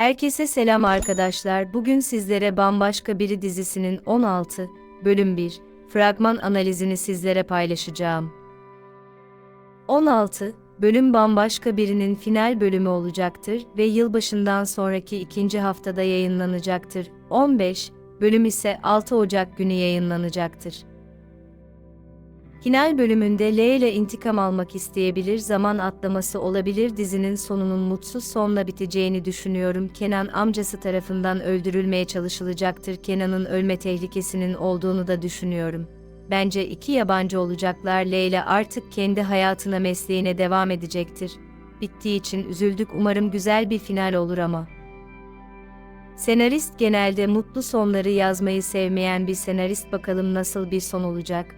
Herkese selam arkadaşlar. Bugün sizlere Bambaşka Biri dizisinin 16 bölüm 1 fragman analizini sizlere paylaşacağım. 16 bölüm Bambaşka Biri'nin final bölümü olacaktır ve yılbaşından sonraki ikinci haftada yayınlanacaktır. 15 bölüm ise 6 Ocak günü yayınlanacaktır. Final bölümünde Leyla intikam almak isteyebilir, zaman atlaması olabilir. Dizinin sonunun mutsuz sonla biteceğini düşünüyorum. Kenan amcası tarafından öldürülmeye çalışılacaktır. Kenan'ın ölme tehlikesinin olduğunu da düşünüyorum. Bence iki yabancı olacaklar. Leyla artık kendi hayatına, mesleğine devam edecektir. Bittiği için üzüldük. Umarım güzel bir final olur ama. Senarist genelde mutlu sonları yazmayı sevmeyen bir senarist bakalım nasıl bir son olacak.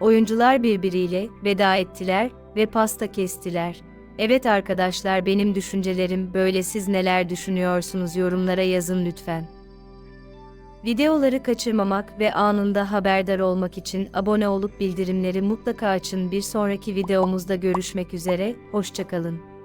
Oyuncular birbiriyle veda ettiler ve pasta kestiler. Evet arkadaşlar benim düşüncelerim böyle siz neler düşünüyorsunuz yorumlara yazın lütfen. Videoları kaçırmamak ve anında haberdar olmak için abone olup bildirimleri mutlaka açın. Bir sonraki videomuzda görüşmek üzere, hoşçakalın.